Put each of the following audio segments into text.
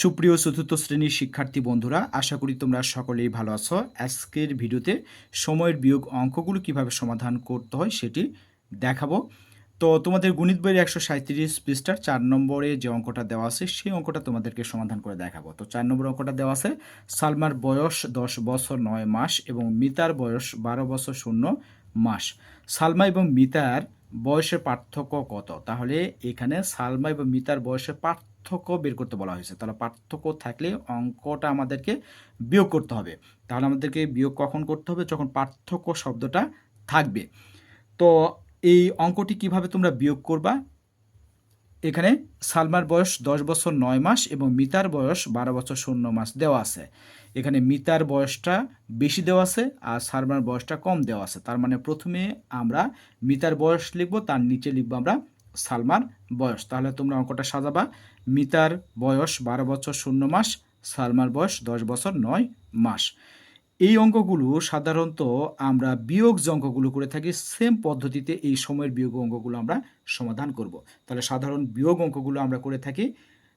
সুপ্রিয় চতুর্থ শ্রেণির শিক্ষার্থী বন্ধুরা, আশা করি তোমরা সকলেই ভালো আছো। আজকের ভিডিওতে সময়ের বিয়োগ অঙ্কগুলো কীভাবে সমাধান করতে হয় সেটি দেখাবো। তো তোমাদের গণিত বইয়ের একশো সাঁত্রিশ পৃষ্ঠার চার নম্বরে যে অঙ্কটা দেওয়া আছে, সেই অঙ্কটা তোমাদেরকে সমাধান করে দেখাবো। তো চার নম্বর অঙ্কটা দেওয়া আছে, সালমার বয়স দশ বছর নয় মাস এবং মিতার বয়স বারো বছর শূন্য মাস। সালমা এবং মিতার বয়সের পার্থক্য কত? তাহলে এখানে সালমা এবং মিতার বয়সের পার্থক্য বের করতে বলা হয়েছে। তাহলে পার্থক্য থাকলে অঙ্কটা আমাদেরকে বিয়োগ করতে হবে। তাহলে আমাদেরকে বিয়োগ কখন করতে হবে? যখন পার্থক্য শব্দটা থাকবে। তো এই অঙ্কটি কীভাবে তোমরা বিয়োগ করবা? এখানে সালমার বয়স দশ বছর নয় মাস এবং মিতার বয়স বারো বছর শূন্য মাস দেওয়া আছে। এখানে মিতার বয়সটা বেশি দেওয়া আছে আর সালমার বয়সটা কম দেওয়া আছে। তার মানে প্রথমে আমরা মিতার বয়স লিখব, তার নিচে লিখব আমরা সালমার বয়স। তাহলে তোমরা অঙ্কটা সাজাবা। মিতার বয়স বারো বছর শূন্য মাস, সালমার বয়স দশ বছর নয় মাস। এই অঙ্কগুলো সাধারণত আমরা বিয়োগ যে অঙ্কগুলো করে থাকি সেম পদ্ধতিতে এই সময়ের বিয়োগ অঙ্কগুলো আমরা সমাধান করব। তাহলে সাধারণ বিয়োগ অঙ্কগুলো আমরা করে থাকি,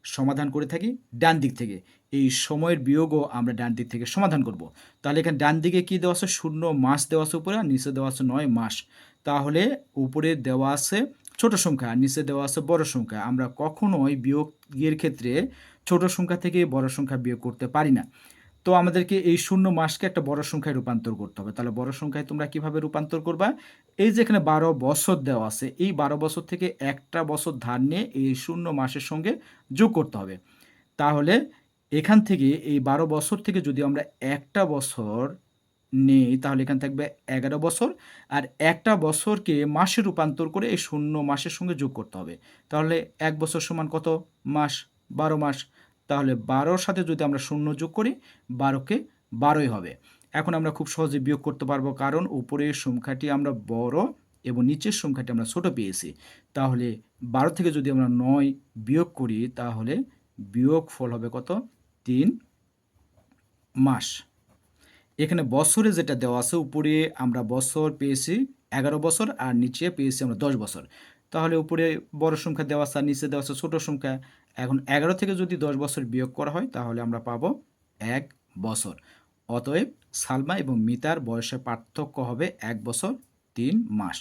সমাধান করে থাকি ডান দিক থেকে। এই সময়ের বিয়োগও আমরা ডান দিক থেকে সমাধান করব। তাহলে এখানে ডান দিকে কী দেওয়া আছে? শূন্য মাস দেওয়া আছে উপরে, আর নিচে দেওয়া আছে নয় মাস। তাহলে উপরে দেওয়া আছে ছোট সংখ্যা, আর নিচে দেওয়া আছে বড় সংখ্যা। আমরা কখনোই বিয়োগের ক্ষেত্রে ছোট সংখ্যা থেকে বড় সংখ্যা বিয়োগ করতে পারি না। তো আমাদেরকে এই শূন্য মাসকে একটা বড় সংখ্যায় রূপান্তর করতে হবে। তাহলে বড় সংখ্যায় তোমরা কীভাবে রূপান্তর করবা? এই যে এখানে বারো বছর দেওয়া আছে, এই বারো বছর থেকে একটা বছর ধার নিয়ে এই শূন্য মাসের সঙ্গে যোগ করতে হবে। তাহলে এখান থেকে এই বারো বছর থেকে যদি আমরা একটা বছর নেই, তাহলে এখানে থাকবে এগারো বছর। আর একটা বছরকে মাসে রূপান্তর করে এই শূন্য মাসের সঙ্গে যোগ করতে হবে। তাহলে এক বছর সমান কত? মাস, বারো মাস। তাহলে বারোর সাথে যদি আমরা শূন্য যোগ করি, বারোকে বারোই হবে। এখন আমরা খুব সহজে বিয়োগ করতে পারব কারণ উপরের সংখ্যাটি আমরা বড় এবং নিচের সংখ্যাটি আমরা ছোট পেয়েছি। তাহলে বারো থেকে যদি আমরা নয় বিয়োগ করি, তাহলে বিয়োগ ফল হবে কত? তিন মাস। এখানে বছরে যেটা দেওয়া আছে, উপরে আমরা বছর পেয়েছি এগারো বছর আর নিচে পেয়েছি আমরা দশ বছর। তাহলে উপরে বড় সংখ্যা দেওয়া আছে নিচে দেওয়া আছে ছোটো সংখ্যা। এখন এগারো থেকে যদি দশ বছর বিয়োগ করা হয়, তাহলে আমরা পাবো এক বছর। অতএব সালমা এবং মিতার বয়সের পার্থক্য হবে এক বছর তিন মাস।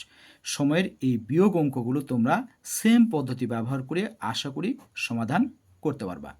সময়ের এই বিয়োগ অঙ্কগুলো তোমরা সেম পদ্ধতি ব্যবহার করে আশা করি সমাধান করতে পারবা।